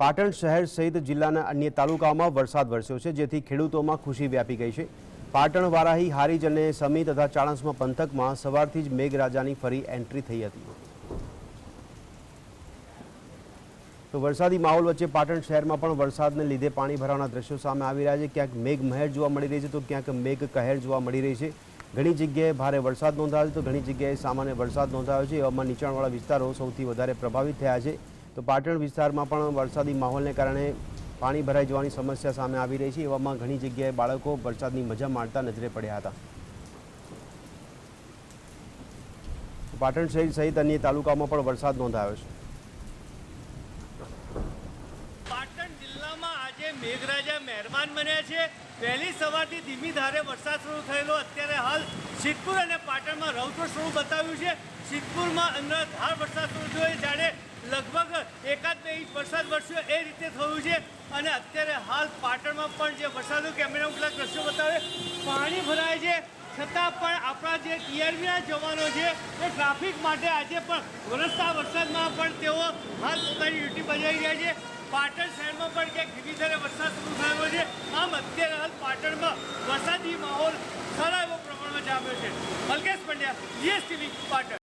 પાટણ શહેર સહિત જિલ્લાના અન્ય તાલુકાઓમાં વરસાદ વરસ્યો છે, જેથી ખેડૂતોમાં ખુશી વ્યાપી ગઈ છે. પાટણ, વારાહી, હારીજ અને સમી તથા ચાણસ્મા પંથકમાં સવારથી જ મેઘરાજાની ફરી એન્ટ્રી થઈ હતી. તો વરસાદી માહોલ વચ્ચે પાટણ શહેરમાં પણ વરસાદને લીધે પાણી ભરાવાના દ્રશ્યો સામે આવી રહ્યા છે. ક્યાંક મેઘ મહેર જોવા મળી રહી છે, તો ક્યાંક મેઘ કહેર જોવા મળી રહી છે. ઘણી જગ્યાએ ભારે વરસાદ નોંધાયો છે, તો ઘણી જગ્યાએ સામાન્ય વરસાદ નોંધાયો છે. એવામાં નીચાણવાળા વિસ્તારો સૌથી વધારે પ્રભાવિત થયા છે. તો પાટણ વિસ્તારમાં પણ વરસાદી માહોલને કારણે પાણી ભરાઈ જવાની સમસ્યા સામે આવી રહી છે. એવામાં ઘણી જગ્યાએ બાળકો વરસાદની મજા માણતા નજરે પડ્યા હતા. પાટણ શહેર સહિત અન્ય તાલુકામાં પણ વરસાદ નોંધાયો છે. પાટણ જિલ્લામાં આજે મેઘરાજા મહેરબાન બન્યા છે. વહેલી સવારથી ધીમી ધારે વરસાદ શરૂ થયેલો. અત્યારે હાલ સિદ્ધપુર અને પાટણમાં રૌદ્ર સ્વરૂપ બતાવ્યું છે. સિદ્ધપુરમાં અંદર ધાર વરસાદ શરૂ થયો જ્યારે લગભગ એકાદ બે ઇંચ વરસાદ વરસ્યો એ રીતે થયું છે. અને અત્યારે હાલ પાટણમાં પણ જે વરસાદનું કેમેરામાં કેટલાક દ્રશ્યો બતાવે. પાણી ભરાય છે. છતાં પણ આપણા જે ટીઆરબીના જવાનો છે, એ ટ્રાફિક માટે આજે પણ વરસતા વરસાદમાં પણ તેઓ હાલ પોતાની ડ્યુટી બજાવી રહ્યા છે. પાટણ શહેરમાં પણ ક્યાંક ધીમી ધારે વરસાદ શરૂ થયો છે. આમ અત્યારે હાલ પાટણમાં વરસાદી માહોલ સારા એવો પ્રમાણમાં જામ્યો છે. મલકેશ પંડ્યા, જીએસટીવી પાટણ.